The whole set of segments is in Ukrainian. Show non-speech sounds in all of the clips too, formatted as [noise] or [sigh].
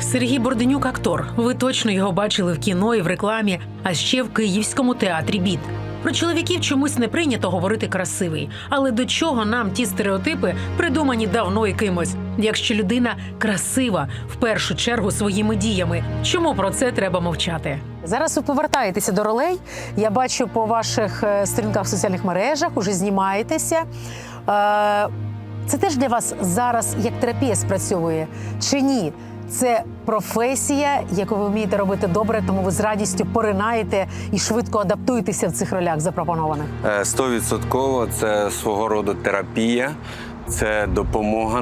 Сергій Борденюк актор. Ви точно його бачили в кіно і в рекламі, а ще в Київському театрі Біт. Про чоловіків чомусь не прийнято говорити красивий. Але до чого нам ті стереотипи придумані давно і кимось? Якщо людина красива в першу чергу своїми діями, чому про це треба мовчати? Зараз ви повертаєтеся до ролей. Я бачу по ваших е, сторінках в соціальних мережах, уже знімаєтеся. Е, Це теж для вас зараз як терапія спрацьовує чи ні? Це професія, яку ви вмієте робити добре, тому ви з радістю поринаєте і швидко адаптуєтеся в цих ролях запропонованих. Е, Стовідсотково це свого роду терапія, це допомога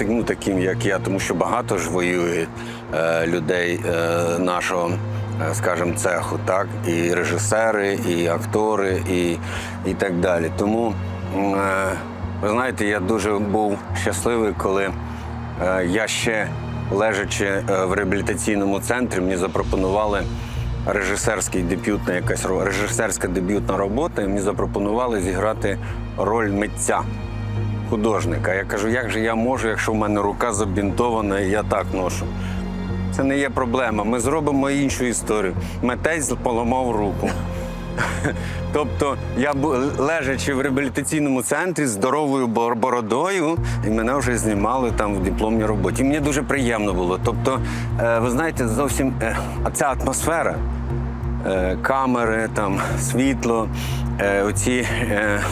ну, таким, як я, тому що багато ж воює е, людей е, нашого, скажімо, цеху, так, і режисери, і актори, і, і так далі. Тому, ви знаєте, я дуже був щасливий, коли я ще лежачи е, в реабілітаційному центрі, мені запропонували режисерський дебютна якась режисерська дебютна робота, і мені запропонували зіграти роль митця. Художника. Я кажу, як же я можу, якщо в мене рука забінтована і я так ношу. Це не є проблема. Ми зробимо іншу історію. Митець поламав руку. [laughs] Тобто я лежачи в реабілітаційному центрі з здоровою бородою, і мене вже знімали там в дипломній роботі. Мені дуже приємно було. Тобто, е, ви знаєте, зовсім е, ця атмосфера, е, камери, там світло, оці,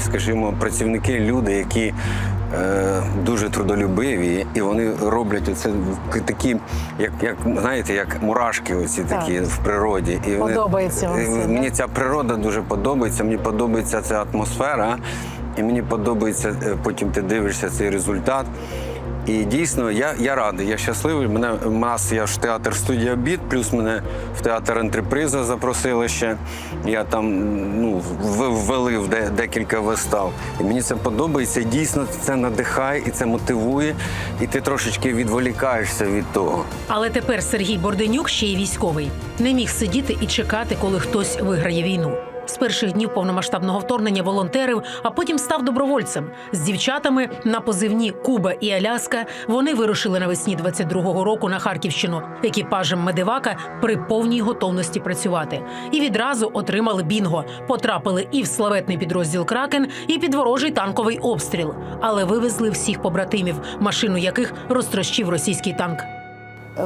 скажімо, працівники, люди, які е, дуже трудолюбиві, і вони роблять оце такі, як, як знаєте, як мурашки, оці Так. такі в природі. І вони- Подобається вам це, Мені да? ця природа дуже подобається, мені подобається ця атмосфера, і мені подобається, е, потім ти дивишся цей результат. І дійсно, я, я радий, я щасливий. Мене в нас я ж театр студія Біт, плюс мене в театр антреприза запросили ще. Я там ну, ввели в декілька вистав. І мені це подобається. Дійсно це надихає і це мотивує, і ти трошечки відволікаєшся від того. Але тепер Сергій Борденюк ще й військовий. Не міг сидіти і чекати, коли хтось виграє війну. З перших днів повномасштабного вторгнення волонтерив, а потім став добровольцем. З дівчатами на позивні Куба і Аляска вони вирушили навесні 22-го року на Харківщину екіпажем медивака при повній готовності працювати. І відразу отримали бінго. Потрапили і в славетний підрозділ Кракен, і під ворожий танковий обстріл. Але вивезли всіх побратимів, машину яких розтрощив російський танк.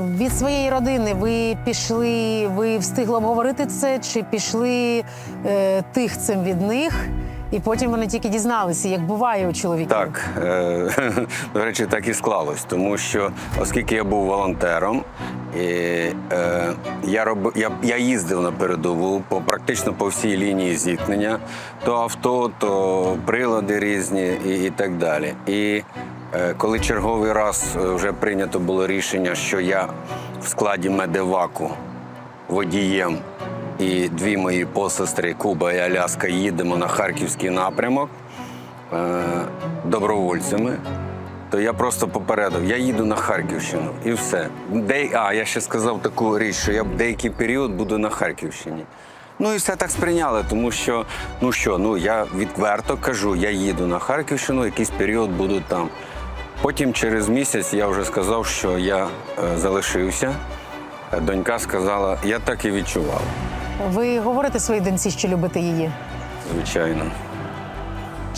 Від своєї родини ви пішли, ви встигли обговорити це, чи пішли е, тихцем від них, і потім вони тільки дізналися, як буває у чоловіків. Так, е, [laughs] до речі, так і склалось, тому що оскільки я був волонтером, і, е, я, роб, я, я їздив на передову по практично по всій лінії зіткнення, то авто, то прилади різні і, і так далі. І коли черговий раз е, вже прийнято було рішення, що я в складі медеваку водієм і дві мої посестри Куба і Аляска їдемо на харківський напрямок е, добровольцями, то я просто попередив, я їду на Харківщину і все. Де, а, я ще сказав таку річ, що я деякий період буду на Харківщині. Ну і все так сприйняли, тому що, ну що, ну я відверто кажу, я їду на Харківщину, якийсь період буду там. Потім через місяць я вже сказав, що я е, залишився. Е, Донька сказала, я так і відчував, Ви говорите своїй доньці, що любите її. звичайно.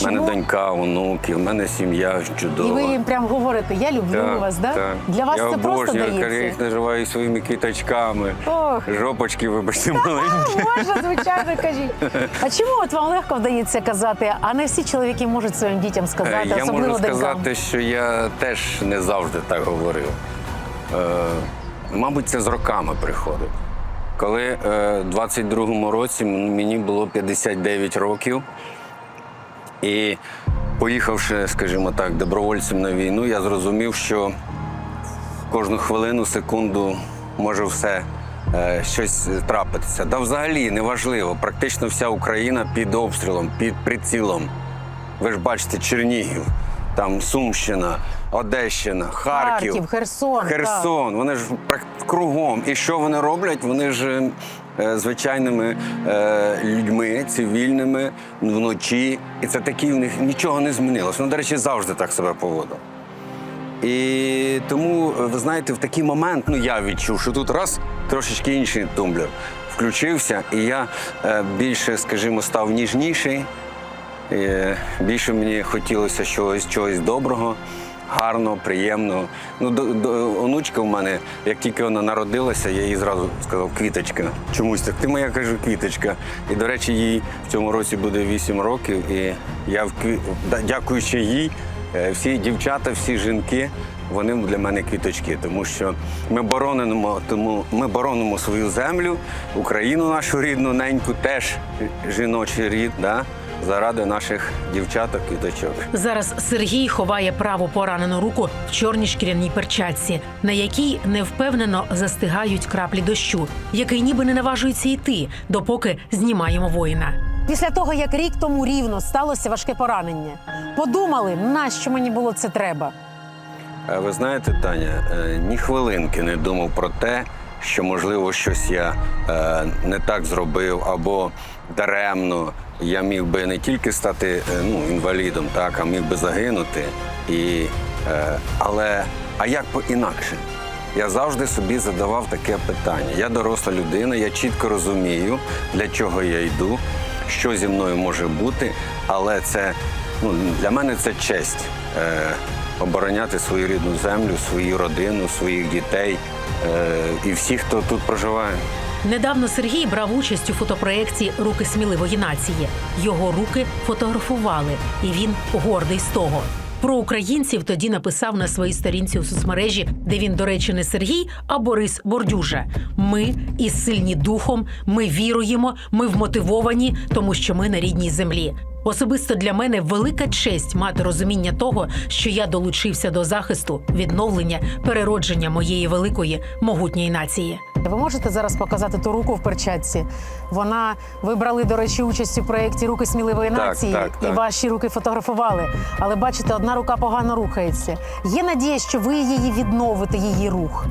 У мене донька, онуки, в мене сім'я чудова. І ви їм прям говорите, я люблю вас, да? так. Для вас я це просто обожнюю, Я їх називаю своїми квіточками. Ох. Жопочки, вибачте, маленькі. Можна, звичайно, кажіть. А чому от вам легко вдається казати, а не всі чоловіки можуть своїм дітям сказати, Е, Я особливо можу донькам? сказати, що я теж не завжди так говорив. Е, мабуть, це з роками приходить. Коли е, в 22-му році мені було 59 років, і поїхавши, скажімо так, добровольцем на війну, я зрозумів, що кожну хвилину, секунду може все е, щось трапитися. Да взагалі неважливо. Практично вся Україна під обстрілом, під прицілом. Ви ж бачите, Чернігів, там Сумщина, Одещина, Харків, Харків, Херсон. Херсон. Вони ж кругом. І що вони роблять? Вони ж е, звичайними е, людьми, цивільними вночі. І це такі в них нічого не змінилося. Ну, до речі, завжди так себе поводив. І тому, е, ви знаєте, в такий момент ну, я відчув, що тут раз трошечки інший тумблер включився, і я е, більше, скажімо, став ніжніший. Е, Більше мені хотілося чогось, чогось доброго, гарного, приємного. Ну, до, до, онучка в мене, як тільки вона народилася, я їй зразу сказав квіточка. Чомусь так. Ти моя кажу, квіточка. І, до речі, їй в цьому році буде 8 років. І я в кві- дякуючи їй, е, всі дівчата, всі жінки. Вони для мене квіточки, тому що ми боронимо, тому ми боронимо свою землю, Україну нашу рідну, неньку, теж жіночий рід, да? Заради наших дівчаток і дочок. Зараз Сергій ховає праву поранену руку в чорній шкіряній перчатці, на якій невпевнено застигають краплі дощу, який ніби не наважується йти, допоки знімаємо воїна. Після того, як рік тому рівно сталося важке поранення, подумали, нащо мені було це треба. Ви знаєте, Таня, е, ні хвилинки не думав про те, що можливо щось я е, не так зробив або даремно. Я міг би не тільки стати е, ну, інвалідом, так, а міг би загинути. І, е, але а як по-інакше? Я завжди собі задавав таке питання. Я доросла людина, я чітко розумію, для чого я йду, що зі мною може бути, але це ну, для мене це честь е, обороняти свою рідну землю, свою родину, своїх дітей е, і всіх, хто тут проживає. Недавно Сергій брав участь у фотопроєкті Руки сміливої нації. Його руки фотографували, і він гордий з того. Про українців тоді написав на своїй сторінці у соцмережі, де він, до речі, не Сергій, а Борис Бордюжа. Ми і сильні духом, ми віруємо, ми вмотивовані, тому що ми на рідній землі. Особисто для мене велика честь мати розуміння того, що я долучився до захисту, відновлення, переродження моєї великої могутньої нації. Ви можете зараз показати ту руку в перчатці? Вона ви брали, до речі, участь у проєкті Руки сміливої Так, нації, так, і ваші руки фотографували. Але бачите, одна рука погано рухається. Є надія, що ви її відновите, її рух.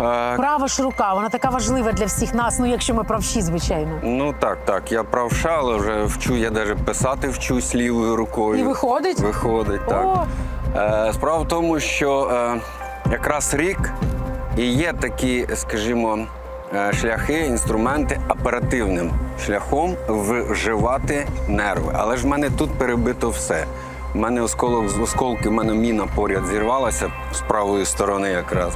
Е, Права ж рука, вона така важлива для всіх нас. Ну, якщо ми правші, звичайно. Ну так, так. Я правша, але вже вчу, я навіть писати вчусь лівою рукою. І виходить? Виходить, так. О! Е, справа в тому, що е, якраз рік і є такі, скажімо, е, шляхи, інструменти оперативним шляхом вживати нерви. Але ж в мене тут перебито все. У мене осколок з осколки, в мене міна поряд зірвалася з правої сторони якраз.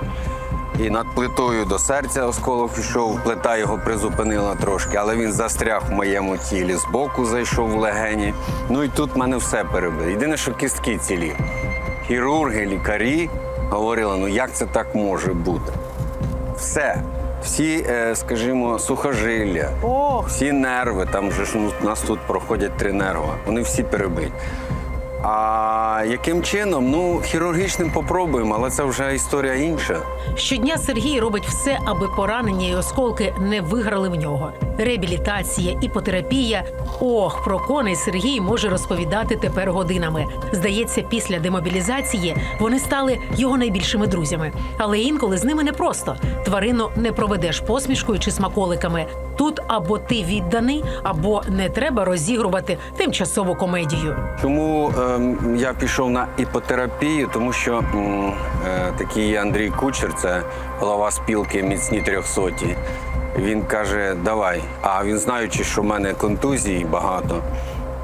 І над плитою до серця осколок пішов, плита його призупинила трошки, але він застряг в моєму тілі, збоку зайшов в легені. Ну і тут в мене все перебито. Єдине, що кістки цілі. Хірурги, лікарі говорили, ну як це так може бути? Все. Всі, е, скажімо, сухожилля, всі нерви, там же ж ну, у нас тут проходять три нерва, вони всі перебиті. А яким чином? Ну, хірургічним попробуємо, але це вже історія інша. Щодня Сергій робить все, аби поранення і осколки не виграли в нього. Реабілітація, іпотерапія. Ох, про коней Сергій може розповідати тепер годинами. Здається, після демобілізації вони стали його найбільшими друзями. Але інколи з ними непросто. Тварину не проведеш посмішкою чи смаколиками. Тут або ти відданий, або не треба розігрувати тимчасову комедію. Чому ем, я пішов на іпотерапію? Тому що е, такий Андрій Кучер, це голова спілки міцні трьохсоті. Він каже: давай. А він знаючи, що в мене контузій багато.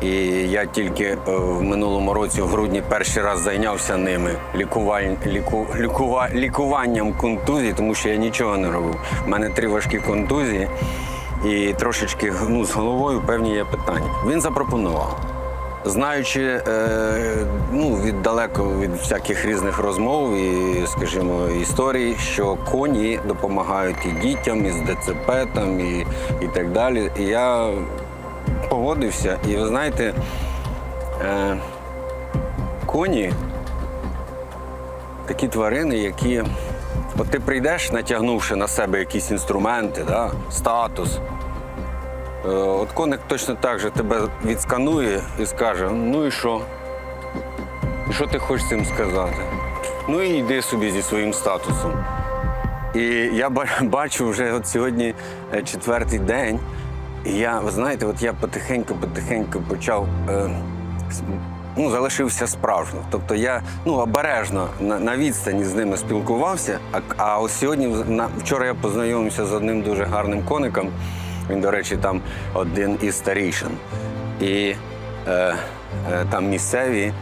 І я тільки е, в минулому році, в грудні, перший раз зайнявся ними лікувань, ліку, лікува, лікуванням контузій, тому що я нічого не робив. У мене три важкі контузії і трошечки ну, з головою певні є питання. Він запропонував знаючи е, ну, від далеко від всяких різних розмов і, скажімо, історій, що коні допомагають і дітям, і з ДЦП там, і, і так далі. І я погодився, і ви знаєте, е, коні такі тварини, які. От ти прийдеш, натягнувши на себе якісь інструменти, да, статус. Е, От коник точно так же тебе відсканує і скаже: ну і що? Що ти хочеш цим сказати? Ну і йди собі зі своїм статусом. І я [laughs] бачу вже от сьогодні е, четвертий день. І я, ви знаєте, от я потихеньку-потихеньку почав е, ну, залишився справжнім. Тобто я ну, обережно на, на відстані з ними спілкувався. А, а ось сьогодні, на, вчора я познайомився з одним дуже гарним коником. Він, до речі, там один із старішин. І е, е, там місцеві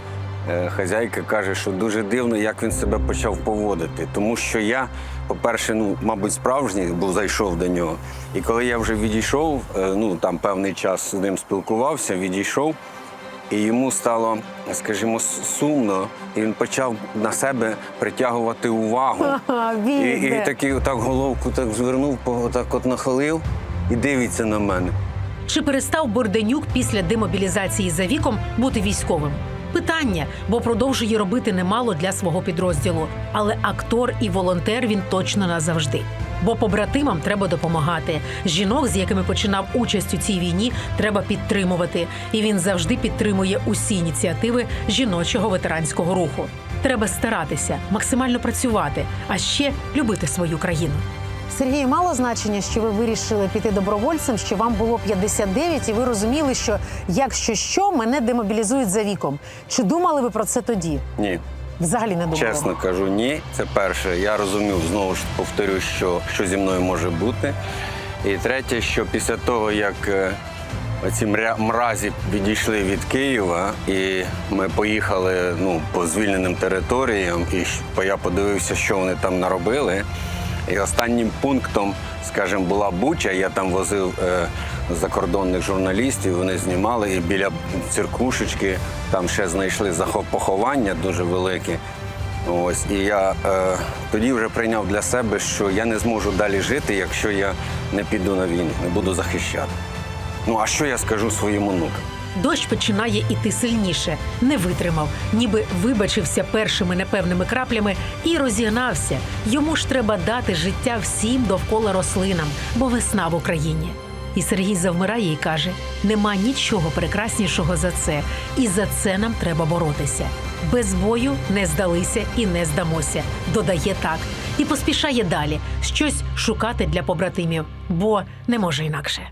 е, хазяйка каже, що дуже дивно, як він себе почав поводити. Тому що я, по-перше, ну, мабуть, справжній, бо зайшов до нього. І коли я вже відійшов, е, ну там певний час з ним спілкувався, відійшов. І йому стало, скажімо, сумно, і він почав на себе притягувати увагу. Ха, І, і такий отак головку так звернув, так от нахилив і дивиться на мене. Чи перестав Борденюк після демобілізації за віком бути військовим? Питання, бо продовжує робити немало для свого підрозділу. Але актор і волонтер він точно назавжди. Бо побратимам треба допомагати. Жінок, з якими починав участь у цій війні, треба підтримувати. І він завжди підтримує усі ініціативи жіночого ветеранського руху. Треба старатися, максимально працювати, а ще любити свою країну. Сергію, мало значення, що ви вирішили піти добровольцем, що вам було 59, і ви розуміли, що якщо що, мене демобілізують за віком. Чи думали ви про це тоді? Ні, Взагалі не думали? чесно кажу, ні. Це перше. Я розумів знову ж повторю, що, що зі мною може бути. І третє, що після того, як е, ці мразі відійшли від Києва, і ми поїхали ну, по звільненим територіям, і я подивився, що вони там наробили. І останнім пунктом, скажімо, була Буча. Я там возив е, закордонних журналістів. Вони знімали і біля циркушечки там ще знайшли захо- поховання дуже велике. Ось і я е, тоді вже прийняв для себе, що я не зможу далі жити, якщо я не піду на війну, не буду захищати. Ну а що я скажу своїм онукам? Дощ починає іти сильніше, не витримав, ніби вибачився першими непевними краплями і розігнався. Йому ж треба дати життя всім довкола рослинам, бо весна в Україні. І Сергій завмирає і каже: нема нічого прекраснішого за це, і за це нам треба боротися. Без бою не здалися і не здамося. Додає так і поспішає далі щось шукати для побратимів, бо не може інакше.